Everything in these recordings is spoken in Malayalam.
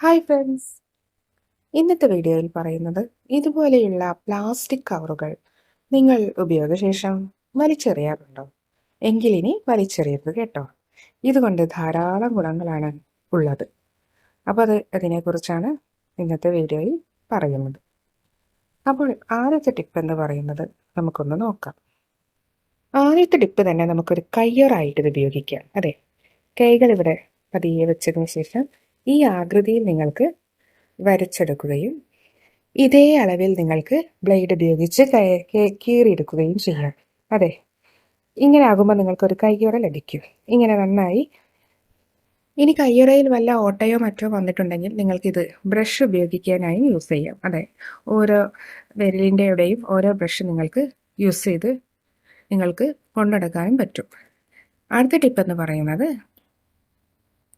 ഹായ് ഫ്രണ്ട്സ് ഇന്നത്തെ വീഡിയോയിൽ പറയുന്നത് ഇതുപോലെയുള്ള പ്ലാസ്റ്റിക് കവറുകൾ നിങ്ങൾ ഉപയോഗശേഷം വലിച്ചെറിയാറുണ്ടോ? എങ്കിലിനി വലിച്ചെറിയരുത് കേട്ടോ. ഇതുകൊണ്ട് ധാരാളം ഗുണങ്ങളാണ് ഉള്ളത്. അപ്പോൾ അത് അതിനെക്കുറിച്ചാണ് ഇന്നത്തെ വീഡിയോയിൽ പറയുന്നത്. അപ്പോൾ ആദ്യത്തെ ടിപ്പ് എന്ന് പറയുന്നത് നമുക്കൊന്ന് നോക്കാം. ആദ്യത്തെ ടിപ്പ് തന്നെ നമുക്കൊരു കയ്യറായിട്ട് ഇത് ഉപയോഗിക്കാം. അതെ കൈകൾ ഇവിടെ പതിയെ വെച്ചതിന് ശേഷം ഈ ആകൃതിയിൽ നിങ്ങൾക്ക് വരച്ചെടുക്കുകയും ഇതേ അളവിൽ നിങ്ങൾക്ക് ബ്ലേഡ് ഉപയോഗിച്ച് കീറിയെടുക്കുകയും ചെയ്യാം. അതെ. ഇങ്ങനെ ആകുമ്പോൾ നിങ്ങൾക്കൊരു കയ്യുറ ലഭിക്കും. ഇങ്ങനെ നന്നായി. ഇനി കയ്യുറയിൽ വല്ല ഓട്ടയോ മറ്റോ വന്നിട്ടുണ്ടെങ്കിൽ നിങ്ങൾക്കിത് ബ്രഷ് ഉപയോഗിക്കാനായി യൂസ് ചെയ്യാം. അതെ. ഓരോ വിരലിന്റെയുടെയും ഓരോ ബ്രഷ് നിങ്ങൾക്ക് യൂസ് ചെയ്ത് നിങ്ങൾക്ക് കൊണ്ടെടുക്കാനും പറ്റും. അടുത്ത ടിപ്പ് എന്ന് പറയുന്നത്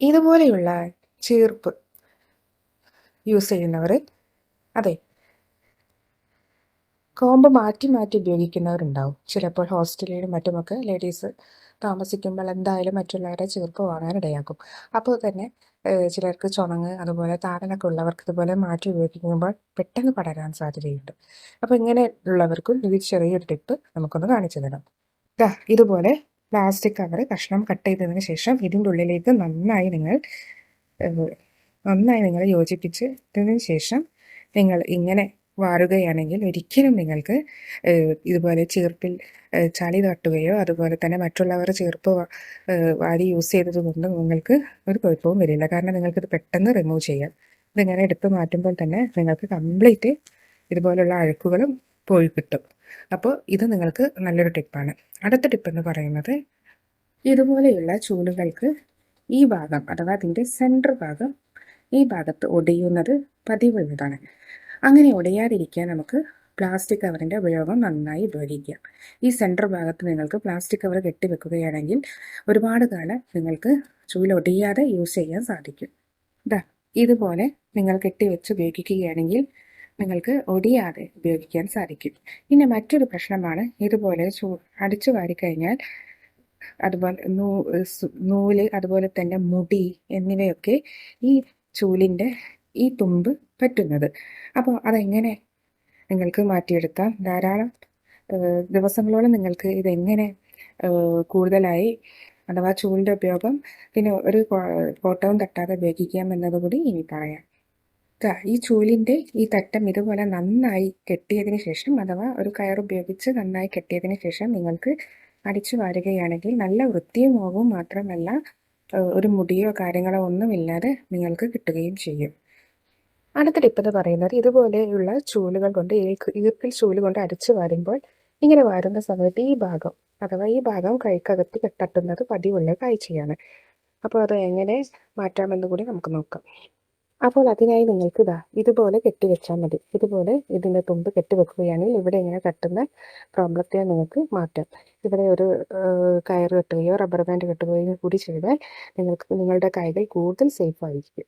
ഇതുപോലെയുള്ള ചീർപ്പ് യൂസ് ചെയ്യുന്നവർ അതെ. കോമ്പ് മാറ്റി മാറ്റി ഉപയോഗിക്കുന്നവരുണ്ടാവും. ചിലപ്പോൾ ഹോസ്റ്റലിലും മറ്റുമൊക്കെ ലേഡീസ് താമസിക്കുമ്പോൾ എന്തായാലും മറ്റുള്ളവരെ ചീർപ്പ് വാങ്ങാനിടയാക്കും അപ്പോൾ തന്നെ ചിലർക്ക് ചുണങ്ങ് അതുപോലെ താരനൊക്കെ ഉള്ളവർക്ക് ഇതുപോലെ മാറ്റി ഉപയോഗിക്കുമ്പോൾ പെട്ടെന്ന് പടരാൻ സാധ്യതയുണ്ട്. അപ്പോൾ ഇങ്ങനെ ഉള്ളവർക്കും ഇത് ചെറിയൊരു ടിപ്പ് നമുക്കൊന്ന് കാണിച്ചു തരാം. ഇതുപോലെ പ്ലാസ്റ്റിക് കവർ കഷ്ണം കട്ട് ചെയ്തതിന് ശേഷം ഇതിന്റെ ഉള്ളിലേക്ക് നന്നായി നിങ്ങൾ നന്നായി നിങ്ങൾ യോജിപ്പിച്ചതിന് ശേഷം നിങ്ങൾ ഇങ്ങനെ വാറുകയാണെങ്കിൽ ഒരിക്കലും നിങ്ങൾക്ക് ഇതുപോലെ ചീർപ്പിൽ ചളി തട്ടുകയോ അതുപോലെ തന്നെ മറ്റുള്ളവർ ചീർപ്പ് വാരി യൂസ് ചെയ്തത് കൊണ്ട് നിങ്ങൾക്ക് ഒരു കുഴപ്പവും വരില്ല. കാരണം നിങ്ങൾക്കിത് പെട്ടെന്ന് റിമൂവ് ചെയ്യാം. ഇതിങ്ങനെ എടുത്ത് മാറ്റുമ്പോൾ തന്നെ നിങ്ങൾക്ക് കംപ്ലീറ്റ് ഇതുപോലുള്ള അഴുക്കുകളും പോയി കിട്ടും. അപ്പോൾ ഇത് നിങ്ങൾക്ക് നല്ലൊരു ടിപ്പാണ്. അടുത്ത ടിപ്പ് എന്ന് പറയുന്നത് ഇതുപോലെയുള്ള ചൂലുകൾക്ക് ഈ ഭാഗം അഥവാ അതിന്റെ സെന്റർ ഭാഗം ഈ ഭാഗത്ത് ഒടിയുന്നത് പതിവുള്ളതാണ് അങ്ങനെ ഒടിയാതിരിക്കാൻ നമുക്ക് പ്ലാസ്റ്റിക് കവറിന്റെ ഉപയോഗം നന്നായി ഉപയോഗിക്കാം. ഈ സെന്റർ ഭാഗത്ത് നിങ്ങൾക്ക് പ്ലാസ്റ്റിക് കവർ കെട്ടിവെക്കുകയാണെങ്കിൽ ഒരുപാട് കാലം നിങ്ങൾക്ക് ചൂലൊടിയാതെ യൂസ് ചെയ്യാൻ സാധിക്കും. ഇതാ ഇതുപോലെ നിങ്ങൾ കെട്ടിവെച്ച് ഉപയോഗിക്കുകയാണെങ്കിൽ നിങ്ങൾക്ക് ഒടിയാതെ ഉപയോഗിക്കാൻ സാധിക്കും. ഇനി മറ്റൊരു പ്രശ്നമാണ് ഇതുപോലെ ചൂ അടിച്ചു വാരിക്കഴിഞ്ഞാൽ അതുപോലെ നൂൽ അതുപോലെ തന്നെ മുടി എന്നിവയൊക്കെ ഈ ചൂലിന്റെ ഈ തുമ്പ് പറ്റുന്നത്. അപ്പോൾ അതെങ്ങനെ നിങ്ങൾക്ക് മാറ്റിയെടുക്കാം? ധാരാളം ദിവസങ്ങളോളം നിങ്ങൾക്ക് ഇതെങ്ങനെ കൂടുതലായി അഥവാ ചൂലിന്റെ ഉപയോഗം പിന്നെ ഒരു കോട്ടവും തട്ടാതെ ഉപയോഗിക്കാം എന്നതുകൂടി ഇനി പറയാം. ഈ ചൂലിന്റെ ഈ തട്ടം ഇതുപോലെ നന്നായി കെട്ടിയതിന് ശേഷം അഥവാ ഒരു കയർ ഉപയോഗിച്ച് നന്നായി കെട്ടിയതിന് ശേഷം നിങ്ങൾക്ക് അടിച്ചു വാരുകയാണെങ്കിൽ നല്ല വൃത്തിയും ആവും മാത്രമല്ല ഒരു മുടിയോ കാര്യങ്ങളോ ഒന്നുമില്ലാതെ നിങ്ങൾക്ക് കിട്ടുകയും ചെയ്യും. അടുത്ത ടിപ്പ് എന്ന് പറയുന്നത് ഇതുപോലെയുള്ള ചൂലുകൾ കൊണ്ട് ഈർക്കിൽ ചൂൽ കൊണ്ട് അടിച്ചു വാരുമ്പോൾ ഇങ്ങനെ വാരുന്ന സമയത്ത് ഈ ഭാഗം അഥവാ ഈ ഭാഗം കൈക്കകത്ത് കെട്ടട്ടുന്നത് പതിവുള്ള കാഴ്ചയാണ്. അപ്പോൾ അത് എങ്ങനെ മാറ്റാമെന്ന് കൂടി നമുക്ക് നോക്കാം. അപ്പോൾ അതിനായി നിങ്ങൾക്ക് ഇതാ ഇതുപോലെ കെട്ടിവെച്ചാൽ മതി. ഇതുപോലെ ഇതിന്റെ തുമ്പ് കെട്ടിവെക്കുകയാണെങ്കിൽ ഇവിടെ ഇങ്ങനെ കെട്ടുന്ന പ്രോബ്ലത്തെ നിങ്ങൾക്ക് മാറ്റാം. ഇവിടെ ഒരു കയർ കെട്ടുകയോ റബ്ബർ ബാൻഡ് കെട്ടുകയോ കൂടി ചെയ്താൽ നിങ്ങൾക്ക് നിങ്ങളുടെ കൈകൾ കൂടുതൽ സേഫ് ആയിരിക്കും.